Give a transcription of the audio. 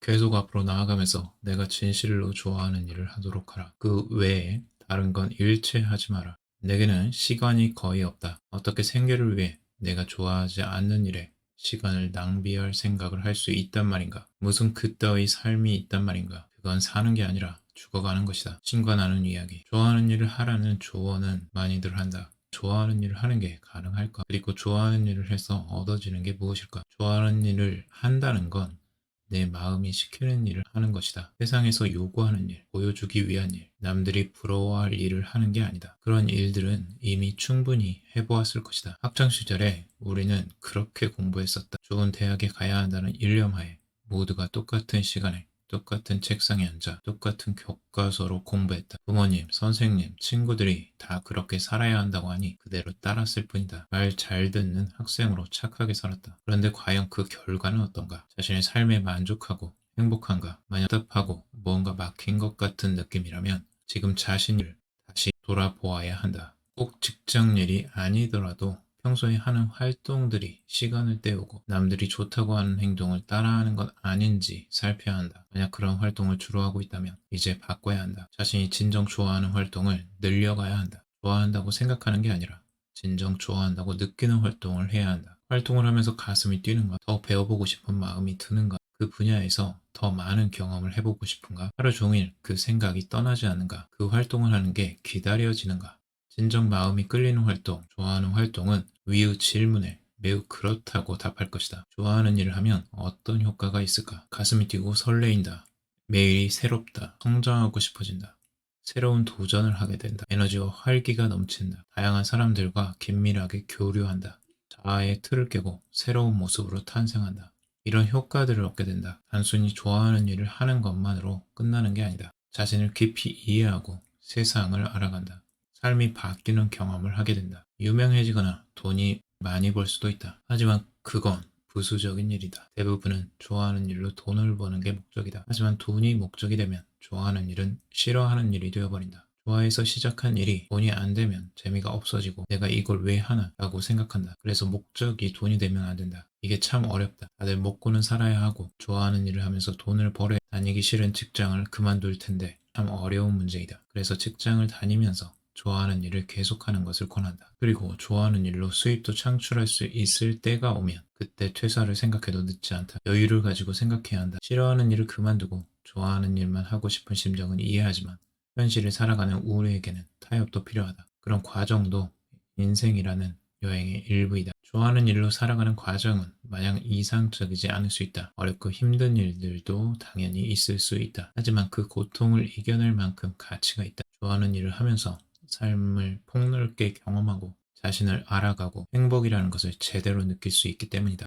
계속 앞으로 나아가면서 내가 진실로 좋아하는 일을 하도록 하라. 그 외에 다른 건 일체 하지 마라. 내게는 시간이 거의 없다. 어떻게 생계를 위해 내가 좋아하지 않는 일에 시간을 낭비할 생각을 할 수 있단 말인가? 무슨 그따위 삶이 있단 말인가? 그건 사는 게 아니라 죽어가는 것이다. 신과 나눈 이야기. 좋아하는 일을 하라는 조언은 많이들 한다. 좋아하는 일을 하는 게 가능할까? 그리고 좋아하는 일을 해서 얻어지는 게 무엇일까? 좋아하는 일을 한다는 건 내 마음이 시키는 일을 하는 것이다. 세상에서 요구하는 일, 보여주기 위한 일, 남들이 부러워할 일을 하는 게 아니다. 그런 일들은 이미 충분히 해보았을 것이다. 학창시절에 우리는 그렇게 공부했었다. 좋은 대학에 가야 한다는 일념하에 모두가 똑같은 시간에 똑같은 책상에 앉아 똑같은 교과서로 공부했다. 부모님, 선생님, 친구들이 다 그렇게 살아야 한다고 하니 그대로 따랐을 뿐이다. 말 잘 듣는 학생으로 착하게 살았다. 그런데 과연 그 결과는 어떤가? 자신의 삶에 만족하고 행복한가? 만약 답하고 뭔가 막힌 것 같은 느낌이라면 지금 자신을 다시 돌아보아야 한다. 꼭 직장 일이 아니더라도 평소에 하는 활동들이 시간을 때우고 남들이 좋다고 하는 행동을 따라하는 것 아닌지 살펴야 한다. 만약 그런 활동을 주로 하고 있다면 이제 바꿔야 한다. 자신이 진정 좋아하는 활동을 늘려가야 한다. 좋아한다고 생각하는 게 아니라 진정 좋아한다고 느끼는 활동을 해야 한다. 활동을 하면서 가슴이 뛰는가, 더 배워보고 싶은 마음이 드는가, 그 분야에서 더 많은 경험을 해보고 싶은가, 하루 종일 그 생각이 떠나지 않는가, 그 활동을 하는 게 기다려지는가, 진정 마음이 끌리는 활동, 좋아하는 활동은 위의 질문에 매우 그렇다고 답할 것이다. 좋아하는 일을 하면 어떤 효과가 있을까? 가슴이 뛰고 설레인다. 매일이 새롭다. 성장하고 싶어진다. 새로운 도전을 하게 된다. 에너지와 활기가 넘친다. 다양한 사람들과 긴밀하게 교류한다. 자아의 틀을 깨고 새로운 모습으로 탄생한다. 이런 효과들을 얻게 된다. 단순히 좋아하는 일을 하는 것만으로 끝나는 게 아니다. 자신을 깊이 이해하고 세상을 알아간다. 삶이 바뀌는 경험을 하게 된다. 유명해지거나 돈이 많이 벌 수도 있다. 하지만 그건 부수적인 일이다. 대부분은 좋아하는 일로 돈을 버는 게 목적이다. 하지만 돈이 목적이 되면 좋아하는 일은 싫어하는 일이 되어버린다. 좋아해서 시작한 일이 돈이 안 되면 재미가 없어지고 내가 이걸 왜 하나 라고 생각한다. 그래서 목적이 돈이 되면 안 된다. 이게 참 어렵다. 다들 먹고는 살아야 하고 좋아하는 일을 하면서 돈을 벌어 다니기 싫은 직장을 그만둘 텐데 참 어려운 문제이다. 그래서 직장을 다니면서 좋아하는 일을 계속하는 것을 권한다. 그리고 좋아하는 일로 수입도 창출할 수 있을 때가 오면 그때 퇴사를 생각해도 늦지 않다. 여유를 가지고 생각해야 한다. 싫어하는 일을 그만두고 좋아하는 일만 하고 싶은 심정은 이해하지만 현실을 살아가는 우리에게는 타협도 필요하다. 그런 과정도 인생이라는 여행의 일부이다. 좋아하는 일로 살아가는 과정은 마냥 이상적이지 않을 수 있다. 어렵고 힘든 일들도 당연히 있을 수 있다. 하지만 그 고통을 이겨낼 만큼 가치가 있다. 좋아하는 일을 하면서 삶을 폭넓게 경험하고 자신을 알아가고 행복이라는 것을 제대로 느낄 수 있기 때문이다.